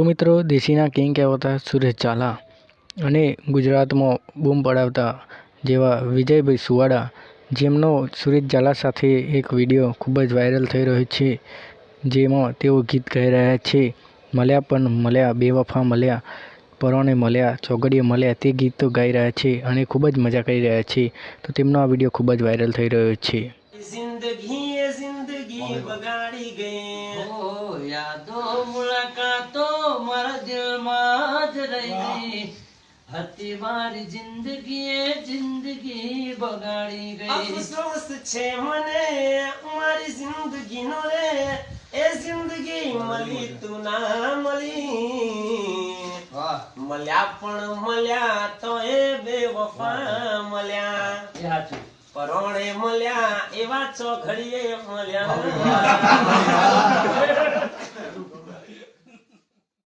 તો મિત્રો દેશીના કિંગ કહેવાતા સુરેશ ઝાલા અને ગુજરાતમાં બૂમ પડાવતા જેવા વિજયભાઈ સુવાડા જેમનો સુરેશ ઝાલા સાથે એક વીડિયો ખૂબ જ વાયરલ થઈ રહ્યો છે જેમાં તેઓ ગીત ગાઈ રહ્યા છે મળ્યા પણ મળ્યા બેવફા મળ્યા પરોણે મળ્યા ચોગડીએ મળ્યા તે ગીત તો ગાઈ રહ્યા છે અને ખૂબ જ મજા કરી રહ્યા છે. તો તેમનો આ વીડિયો ખૂબ જ વાયરલ થઈ રહ્યો છે. જિંદગી જિંદગી બગાડી ગઈ. ઓ યાદો રહી ગઈ હતી મારી જિંદગી એ જિંદગી બગાડી ગઈ અફસોસ છે મને મારી જિંદગીનો રે એ જિંદગી મળી તું ના મળી વાહ મળ્યા પણ મળ્યા તો એ બે વફા મળ્યા પરોણે મળ્યા એવા ચોઘડીએ મળ્યા